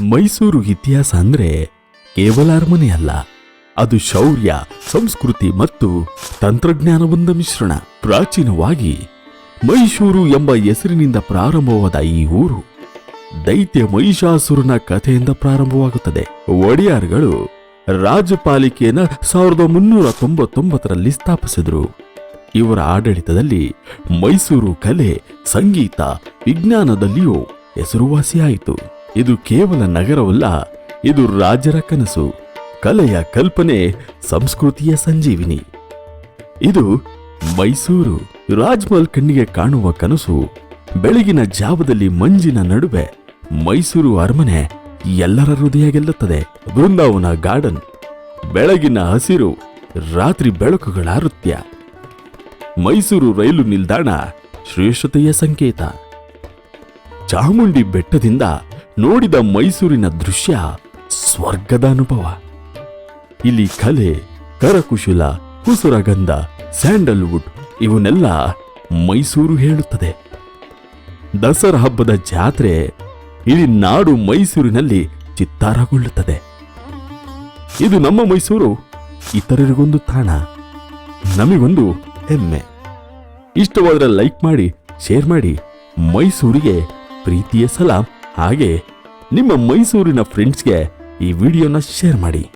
ಮೈಸೂರು ಇತಿಹಾಸ ಅಂದ್ರೆ ಕೇವಲ ಅರಮನೆ ಅಲ್ಲ, ಅದು ಶೌರ್ಯ, ಸಂಸ್ಕೃತಿ ಮತ್ತು ತಂತ್ರಜ್ಞಾನವೊಂದ ಮಿಶ್ರಣ. ಪ್ರಾಚೀನವಾಗಿ ಮೈಸೂರು ಎಂಬ ಹೆಸರಿನಿಂದ ಪ್ರಾರಂಭವಾದ ಈ ಊರು ದೈತ್ಯ ಮಹಿಷಾಸುರನ ಕಥೆಯಿಂದ ಪ್ರಾರಂಭವಾಗುತ್ತದೆ. ಒಡೆಯಾರ್ಗಳು ರಾಜಪಾಲಿಕೆಯನ್ನ ಸಾವಿರದ ಮುನ್ನೂರ ತೊಂಬತ್ತೊಂಬತ್ತರಲ್ಲಿ ಸ್ಥಾಪಿಸಿದರು. ಇವರ ಆಡಳಿತದಲ್ಲಿ ಮೈಸೂರು ಕಲೆ, ಸಂಗೀತ, ವಿಜ್ಞಾನದಲ್ಲಿಯೂ ಹೆಸರುವಾಸಿಯಾಯಿತು. ಇದು ಕೇವಲ ನಗರವಲ್ಲ, ಇದು ರಾಜರ ಕನಸು. ಕಲೆಯ ಕಲ್ಪನೆ, ಸಂಸ್ಕೃತಿಯ ಸಂಜೀವಿನಿ. ಇದು ಮೈಸೂರು, ರಾಜ್ಮಹಲ್ ಕಣ್ಣಿಗೆ ಕಾಣುವ ಕನಸು. ಬೆಳಗಿನ ಜಾವದಲ್ಲಿ ಮಂಜಿನ ನಡುವೆ ಮೈಸೂರು ಅರಮನೆ ಎಲ್ಲರ ಹೃದಯ ಗೆಲ್ಲುತ್ತದೆ. ಬೃಂದಾವನ ಗಾರ್ಡನ್, ಬೆಳಗಿನ ಹಸಿರು, ರಾತ್ರಿ ಬೆಳಕುಗಳ ನೃತ್ಯ. ಮೈಸೂರು ರೈಲು ನಿಲ್ದಾಣ ಶ್ರೇಷ್ಠತೆಯ ಸಂಕೇತ. ಚಾಮುಂಡಿ ಬೆಟ್ಟದಿಂದ ನೋಡಿದ ಮೈಸೂರಿನ ದೃಶ್ಯ ಸ್ವರ್ಗದ ಅನುಭವ. ಇಲ್ಲಿ ಕಲೆ, ಕರಕುಶಲ ಕುಸುರಗಂಧ ಸ್ಯಾಂಡಲ್ವುಡ್ ಇವನ್ನೆಲ್ಲ ಮೈಸೂರು ಹೇಳುತ್ತದೆ. ದಸರಾ ಹಬ್ಬದ ಜಾತ್ರೆ ಇಡೀ ನಾಡು ಮೈಸೂರಿನಲ್ಲಿ ಚಿತ್ತಾರಗೊಳ್ಳುತ್ತದೆ. ಇದು ನಮ್ಮ ಮೈಸೂರು, ಇತರರಿಗೊಂದು ತಾಣ, ನಮಗೊಂದು ಹೆಮ್ಮೆ. ಇಷ್ಟವಾದರೆ ಲೈಕ್ ಮಾಡಿ, ಶೇರ್ ಮಾಡಿ ಮೈಸೂರಿಗೆ ಪ್ರೀತಿಯ ಸಲಾಂ. ಹಾಗೆ ನಿಮ್ಮ ಮೈಸೂರಿನ ಫ್ರೆಂಡ್ಸ್ಗೆ ಈ ವಿಡಿಯೋನ ಶೇರ್ ಮಾಡಿ.